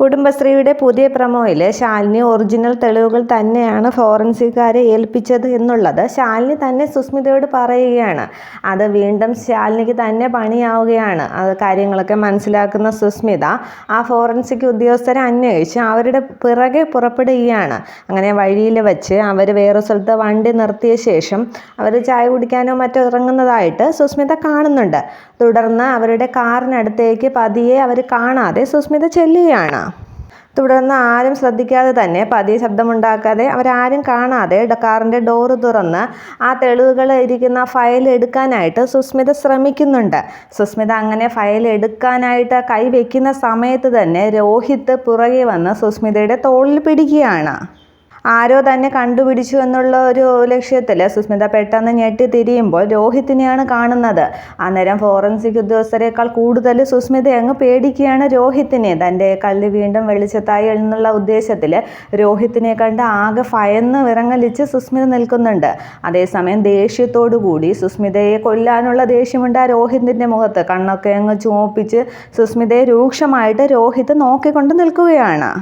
കുടുംബശ്രീയുടെ പുതിയ പ്രമോയിൽ ശാലിനി ഒറിജിനൽ തെളിവുകൾ തന്നെയാണ് ഫോറൻസിക്കാരെ ഏൽപ്പിച്ചത് എന്നുള്ളത്. ശാലിനി തന്നെ സുസ്മിതയോട് പറയുകയാണ്. അത് വീണ്ടും ശാലിനിക്ക് തന്നെ പണിയാവുകയാണ്. അത് കാര്യങ്ങളൊക്കെ മനസ്സിലാക്കുന്ന സുസ്മിത ആ ഫോറൻസിക് ഉദ്യോഗസ്ഥരെ അന്വേഷിച്ച് അവരുടെ പിറകെ പുറപ്പെടുകയാണ്. അങ്ങനെ വഴിയിൽ വെച്ച് അവർ വേറെ സ്ഥലത്ത് വണ്ടി നിർത്തിയ ശേഷം അവർ ചായ കുടിക്കാനോ മറ്റോ ഇറങ്ങുന്നതായിട്ട് സുസ്മിത കാണുന്നുണ്ട്. തുടർന്ന് അവരുടെ കാറിനടുത്തേക്ക് പതിയെ അവർ കാണാതെ സുസ്മിത ചെല്ലുകയാണ്. തുടർന്ന് ആരും ശ്രദ്ധിക്കാതെ തന്നെ പതിയെ ശബ്ദമുണ്ടാക്കാതെ അവരാരും കാണാതെ കാറിന്റെ ഡോറ് തുറന്ന് ആ തെളിവുകൾ ഇരിക്കുന്ന ഫയൽ എടുക്കാനായിട്ട് സുസ്മിത ശ്രമിക്കുന്നുണ്ട്. സുസ്മിത അങ്ങനെ ഫയൽ എടുക്കാനായിട്ട് കൈ വയ്ക്കുന്ന സമയത്ത് തന്നെ രോഹിത് പുറകെ വന്ന് സുസ്മിതയുടെ തോളിൽ പിടിക്കുകയാണ്. ആരോ തന്നെ കണ്ടുപിടിച്ചു എന്നുള്ള ഒരു ലക്ഷ്യത്തിൽ സുസ്മിത പെട്ടെന്ന് ഞെട്ടി തിരിയുമ്പോൾ രോഹിത്തിനെയാണ് കാണുന്നത്. അന്നേരം ഫോറൻസിക് ഉദ്യോഗസ്ഥരെക്കാൾ കൂടുതൽ സുസ്മിത അങ്ങ് പേടിക്കുകയാണ് രോഹിത്തിനെ. തന്റെ കല്ല് വീണ്ടും വെളിച്ചത്തായി എന്നുള്ള ഉദ്ദേശത്തിൽ രോഹിത്തിനെ കണ്ട് ആകെ ഭയന്ന് വിറങ്ങലിച്ച് സുസ്മിത നിൽക്കുന്നുണ്ട്. അതേസമയം ദേഷ്യത്തോടു കൂടി സുസ്മിതയെ കൊല്ലാനുള്ള ദേഷ്യമുണ്ട് ആ രോഹിത്തിന്റെ മുഖത്ത്. കണ്ണൊക്കെ അങ്ങ് ചുമപ്പിച്ച് സുസ്മിതയെ രൂക്ഷമായിട്ട് രോഹിത് നോക്കിക്കൊണ്ട് നിൽക്കുകയാണ്.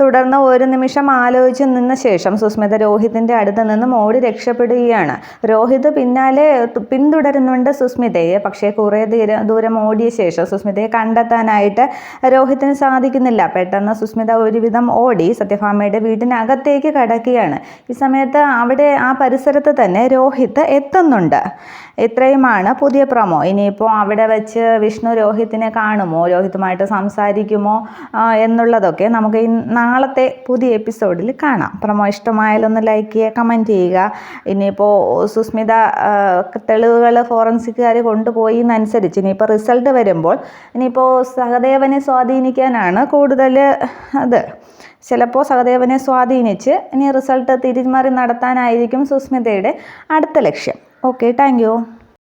തുടർന്ന് ഒരു നിമിഷം ആലോചിച്ച് നിന്ന ശേഷം സുസ്മിത രോഹിതിന്റെ അടുത്ത് നിന്നും ഓടി രക്ഷപ്പെടുകയാണ്. രോഹിത് പിന്നാലെ പിന്തുടരുന്നുണ്ട് സുസ്മിതയെ. പക്ഷേ കുറേ ദൂരം ദൂരം ഓടിയ ശേഷം സുസ്മിതയെ കണ്ടെത്താനായിട്ട് രോഹിത്തിന് സാധിക്കുന്നില്ല. പെട്ടെന്ന് സുസ്മിത ഒരുവിധം ഓടി സത്യഭാമയുടെ വീട്ടിനകത്തേക്ക് കടക്കുകയാണ്. ഈ സമയത്ത് അവിടെ ആ പരിസരത്ത് തന്നെ രോഹിത് എത്തുന്നുണ്ട്. ഇത്രയുമാണ് പുതിയ പ്രമോ. ഇനിയിപ്പോൾ അവിടെ വെച്ച് വിഷ്ണു രോഹിത്തിനെ കാണുമോ? രോഹിത്തുമായിട്ട് സംസാരിക്കുമോ? എന്നുള്ളതൊക്കെ നമുക്ക് നാളത്തെ പുതിയ എപ്പിസോഡിൽ കാണാം. പ്രമോ ഇഷ്ടമായാലൊന്ന് ലൈക്ക് ചെയ്യുക കമന്റ് ചെയ്യുക. ഇനിയിപ്പോൾ സുസ്മിത തെളിവുകൾ ഫോറൻസിക്കുകാർ കൊണ്ടുപോയി എന്നനുസരിച്ച് ഇനിയിപ്പോൾ റിസൾട്ട് വരുമ്പോൾ ഇനിയിപ്പോൾ സഹദേവനെ സ്വാധീനിക്കാനാണ് കൂടുതൽ അത്. ചിലപ്പോൾ സഹദേവനെ സ്വാധീനിച്ച് ഇനി റിസൾട്ട് തിരിമറി നടത്താനായിരിക്കും സുസ്മിതയുടെ അടുത്ത ലക്ഷ്യം. Okay thank you.